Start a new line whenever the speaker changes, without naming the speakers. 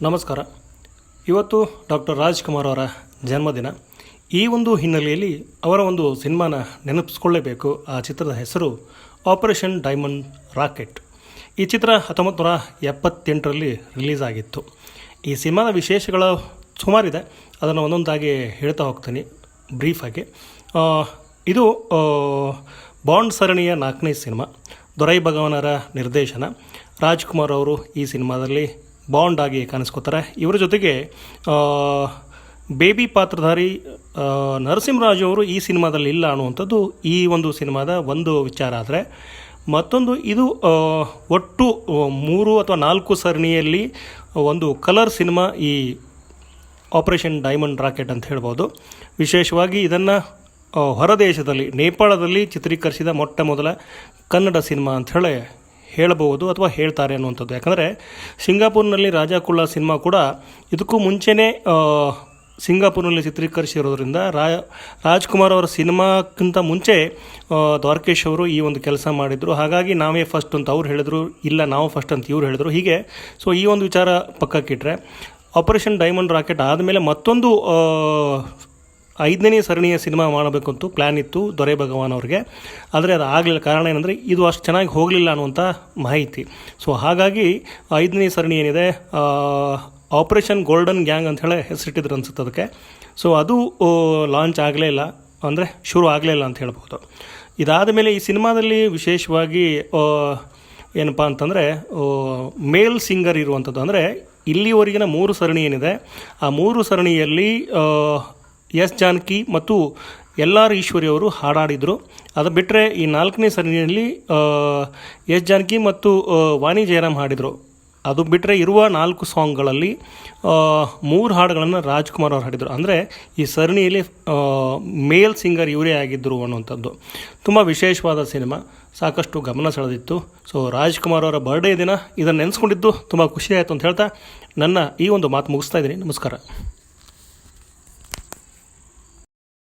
ನಮಸ್ಕಾರ. ಇವತ್ತು ಡಾಕ್ಟರ್ ರಾಜ್ಕುಮಾರ್ ಅವರ ಜನ್ಮದಿನ. ಈ ಒಂದು ಹಿನ್ನೆಲೆಯಲ್ಲಿ ಅವರ ಒಂದು ಸಿನಿಮಾನ ನೆನಪಿಸ್ಕೊಳ್ಳೇಬೇಕು. ಆ ಚಿತ್ರದ ಹೆಸರು ಆಪರೇಷನ್ ಡೈಮಂಡ್ ರಾಕೆಟ್ ಈ ಚಿತ್ರ ಹತ್ತೊಂಬತ್ತು ನೂರ ಎಪ್ಪತ್ತೆಂಟರಲ್ಲಿ ರಿಲೀಸ್ ಆಗಿತ್ತು. ಈ ಸಿನಿಮಾದ ವಿಶೇಷಗಳ ಸುಮಾರಿದೆ. ಅದನ್ನು ಒಂದೊಂದಾಗಿ ಹೇಳ್ತಾ ಹೋಗ್ತೀನಿ ಬ್ರೀಫಾಗಿ ಇದು ಬಾಂಡ್ ಸರಣಿಯ ನಾಲ್ಕನೇ ಸಿನಿಮಾ. ದೊರೈ ಭಗವಾನರ ನಿರ್ದೇಶನ. ರಾಜ್ಕುಮಾರ್ ಅವರು ಈ ಸಿನಿಮಾದಲ್ಲಿ ಬಾಂಡ್ ಆಗಿ ಕಾಣಿಸ್ಕೋತಾರೆ. ಇವರ ಜೊತೆಗೆ ಬೇಬಿ ಪಾತ್ರಧಾರಿ ನರಸಿಂಹರಾಜು ಅವರು ಈ ಸಿನಿಮಾದಲ್ಲಿ ಇಲ್ಲ ಅನ್ನುವಂಥದ್ದು ಈ ಒಂದು ಸಿನಿಮಾದ ಒಂದು ವಿಚಾರ ಆದರೆ, ಮತ್ತೊಂದು ಇದು ಒಟ್ಟು ಮೂರು ಅಥವಾ ನಾಲ್ಕು ಸರಣಿಯಲ್ಲಿ ಒಂದು ಕಲರ್ ಸಿನಿಮಾ ಈ ಆಪರೇಷನ್ ಡೈಮಂಡ್ ರಾಕೆಟ್ ಅಂತ ಹೇಳ್ಬೋದು. ವಿಶೇಷವಾಗಿ ಇದನ್ನು ಹೊರದೇಶದಲ್ಲಿ ನೇಪಾಳದಲ್ಲಿ ಚಿತ್ರೀಕರಿಸಿದ ಮೊಟ್ಟ ಮೊದಲ ಕನ್ನಡ ಸಿನಿಮಾ ಅಂತ ಹೇಳಿ ಹೇಳಬಹುದು ಅಥವಾ ಹೇಳ್ತಾರೆ ಅನ್ನುವಂಥದ್ದು. ಯಾಕಂದರೆ ಸಿಂಗಾಪುರ್ನಲ್ಲಿ ರಾಜಾ ಕುಳ್ಳ ಸಿನಿಮಾ ಕೂಡ ಇದಕ್ಕೂ ಮುಂಚೆನೇ ಸಿಂಗಾಪುರ್ನಲ್ಲಿ ಚಿತ್ರೀಕರಿಸಿರೋದ್ರಿಂದ ರಾ, ರಾಜ್ಕುಮಾರ್ ಅವರ ಸಿನಿಮಾಕ್ಕಿಂತ ಮುಂಚೆ ದ್ವಾರಕೇಶ್ ಅವರು ಈ ಒಂದು ಕೆಲಸ ಮಾಡಿದರು. ಹಾಗಾಗಿ ನಾವೇ ಫಸ್ಟ್ ಅಂತ ಅವ್ರು ಹೇಳಿದ್ರು, ಇಲ್ಲ ನಾವು ಫಸ್ಟ್ ಅಂತ ಇವ್ರು ಹೇಳಿದ್ರು. ಹೀಗೆ ಸೊ ಈ ಒಂದು ವಿಚಾರ ಪಕ್ಕಕ್ಕಿಟ್ರೆ ಆಪರೇಷನ್ ಡೈಮಂಡ್ ರಾಕೆಟ್ ಆದಮೇಲೆ ಮತ್ತೊಂದು ಐದನೇ ಸರಣಿಯ ಸಿನಿಮಾ ಮಾಡಬೇಕು ಅಂತ ಪ್ಲ್ಯಾನ್ ಇತ್ತು ದೊರೆ ಭಗವಾನ್ ಅವ್ರಿಗೆ. ಆದರೆ ಅದು ಆಗಲಿಲ್ಲ. ಕಾರಣ ಏನಂದರೆ ಇದು ಅಷ್ಟು ಚೆನ್ನಾಗಿ ಹೋಗಲಿಲ್ಲ ಅನ್ನುವಂಥ ಮಾಹಿತಿ. ಸೊ ಹಾಗಾಗಿ ಐದನೇ ಸರಣಿ ಏನಿದೆ ಆಪರೇಷನ್ ಗೋಲ್ಡನ್ ಗ್ಯಾಂಗ್ ಅಂತ ಹೇಳಿ ಹೆಸರಿಟ್ಟಿದ್ರು ಅನಿಸುತ್ತೆ ಅದಕ್ಕೆ. ಸೊ ಅದು ಲಾಂಚ್ ಆಗಲೇ ಇಲ್ಲ. ಅಂದರೆ ಶುರು ಆಗಲೇ ಇಲ್ಲ ಅಂತ ಹೇಳ್ಬೋದು. ಇದಾದ ಮೇಲೆ ಈ ಸಿನಿಮಾದಲ್ಲಿ ವಿಶೇಷವಾಗಿ ಏನಪ್ಪ ಅಂತಂದರೆ ಮೇಲ್ ಸಿಂಗರ್ ಇರುವಂಥದ್ದು ಅಂದರೆ ಇಲ್ಲಿವರೆಗಿನ ಮೂರು ಸರಣಿ ಏನಿದೆ, ಆ ಮೂರು ಸರಣಿಯಲ್ಲಿ ಎಸ್ ಜಾನಕಿ ಮತ್ತು ಎಲ್ ಆರ್ ಈಶ್ವರಿ ಅವರು ಹಾಡಾಡಿದರು. ಅದು ಬಿಟ್ಟರೆ ಈ ನಾಲ್ಕನೇ ಸರಣಿಯಲ್ಲಿ ಎಸ್ ಜಾನಕಿ ಮತ್ತು ವಾಣಿ ಜಯರಾಮ್ ಹಾಡಿದರು. ಅದು ಬಿಟ್ಟರೆ ಇರುವ ನಾಲ್ಕು ಸಾಂಗ್ಗಳಲ್ಲಿ ಮೂರು ಹಾಡುಗಳನ್ನು ರಾಜ್ಕುಮಾರ್ ಅವರು ಹಾಡಿದರು. ಅಂದರೆ ಈ ಸರಣಿಯಲ್ಲಿ ಮೇಲ್ ಸಿಂಗರ್ ಇವರೇ ಆಗಿದ್ದರು ಅನ್ನುವಂಥದ್ದು. ತುಂಬ ವಿಶೇಷವಾದ ಸಿನಿಮಾ. ಸಾಕಷ್ಟು ಗಮನ ಸೆಳೆದಿತ್ತು. ಸೊ ರಾಜ್ಕುಮಾರ್ ಅವರ ಬರ್ಡೇ ದಿನ ಇದನ್ನು ನೆನೆಸ್ಕೊಂಡಿದ್ದು ತುಂಬ ಖುಷಿ ಆಯಿತು ಅಂತ ಹೇಳ್ತಾ ನನ್ನ ಈ ಒಂದು ಮಾತು ಮುಗಿಸ್ತಾ ಇದ್ದೀನಿ. ನಮಸ್ಕಾರ.